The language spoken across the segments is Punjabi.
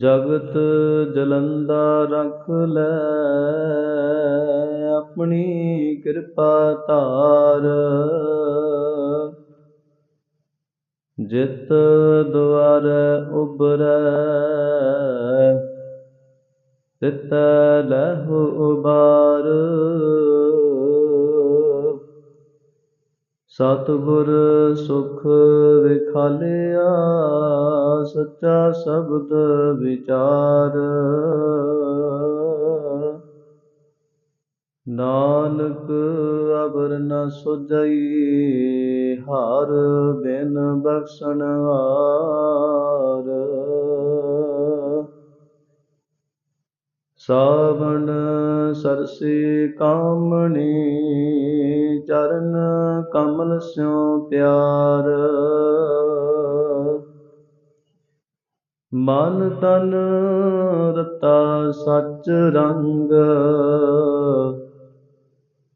ਜਗਤ ਜਲੰਦਾ ਰੱਖ ਲੈ, ਆਪਣੀ ਕਿਰਪਾ ਧਾਰ। ਜਿਤ ਦੁਆਰ ਉਬਰੈ ਤਿਤ ਲਹੁ ਉਬਾਰ। ਸਤਿਗੁਰ ਸੁਖ ਵਿਖਾਲਿਆ ਸੱਚਾ ਸ਼ਬਦ ਵਿਚਾਰ। ਨਾਨਕ ਅਬਰ ਨ ਸੁਜਈ ਹਾਰ ਬਿਨ ਬਖਸ਼ਣ ਹਾਰ। ਸਾਵਣ ਸਰਸੀ ਕਾਮਣੀ, ਚਰਨ ਕਮਲ ਸਿਉ ਪਿਆਰ। ਮਨ ਤਨ ਰਤਾ ਸਚ ਰੰਗ।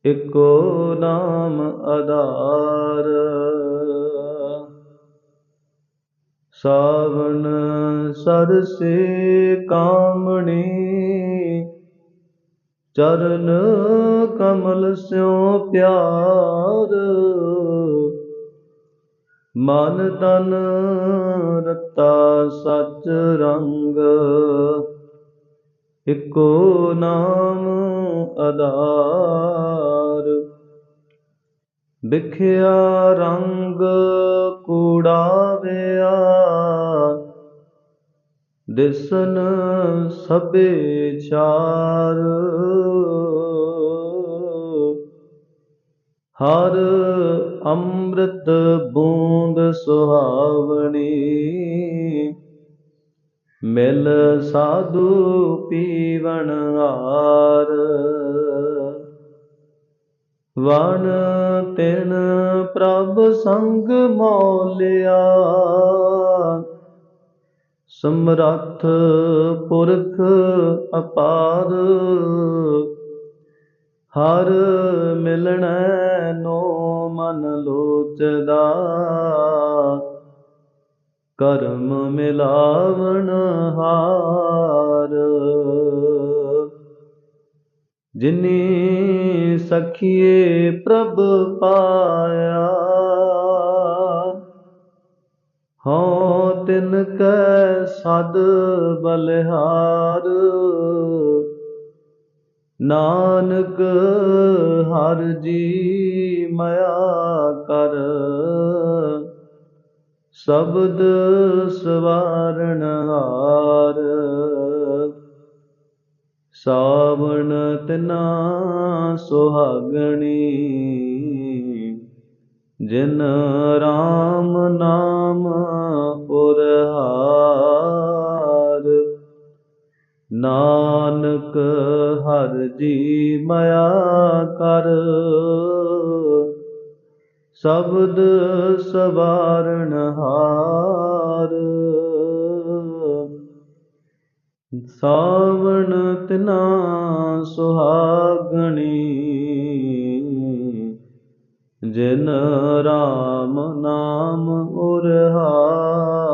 ਇਕੋ ਨਾਮ ਆਧਾਰ। ਸਾਵਣ ਸਰਸੇ ਕਾਮਣੀ, ਚਰਨ ਕਮਲ ਸਿਉ ਪਿਆਰ। ਮਨ ਤਨ ਰਤਾ ਸਚ ਰੰਗ ਇਕੋ ਨਾਮ ਆਧਾਰ। ਵਿਖਿਆ ਰੰਗ ਕੂੜਾਵਿਆ ਦਿਸਨ ਸਭੇ ਚਾਰ। ਹਰ ਅੰਮ੍ਰਿਤ ਬੂੰਦ ਸੁਹਾਵਣੀ, ਮਿਲ ਸਾਧੂ ਪੀਵਣ ਹਾਰ। ਵਣ ਤਿਨ ਪ੍ਰਭ ਸੰਗ ਮੋਲਿਆ, ਸਮਰੱਥ ਪੁਰਖ ਅਪਾਰ। ਹਰ ਮਿਲਣੈ ਨੋ ਮਨ ਲੋਚਦਾ। ਕਰਮ ਮਿਲਾਵਣ ਹਾਰ। ਜਿਨੀ ਸਖੀਏ ਪ੍ਰਭ ਪਾਇਆ, ਹਉ ਤਿਨ ਕੈ ਸਦ ਬਲਿਹਾਰ। ਨਾਨਕ ਹਰ ਜੀ ਮਇਆ ਕਰ। ਸ਼ਬਦ ਸਵਾਰਣ ਹਾਰ। ਸਾਵਣ ਤਿਨਾ ਸੁਹਾਗਣੀ। ਜਿਨ ਰਾਮ ਨਾਮ ਨਾਨਕ ਹਰ ਜੀ ਮਾਇਆ ਕਰ। ਸ਼ਬਦ ਸਵਾਰਣ ਹਾਰ। ਸਾਵਣ ਤਿਨਾ ਸੁਹਾਗਣੀ। ਜਿਨ ਰਾਮ ਨਾਮ ਉਰਹਾਰ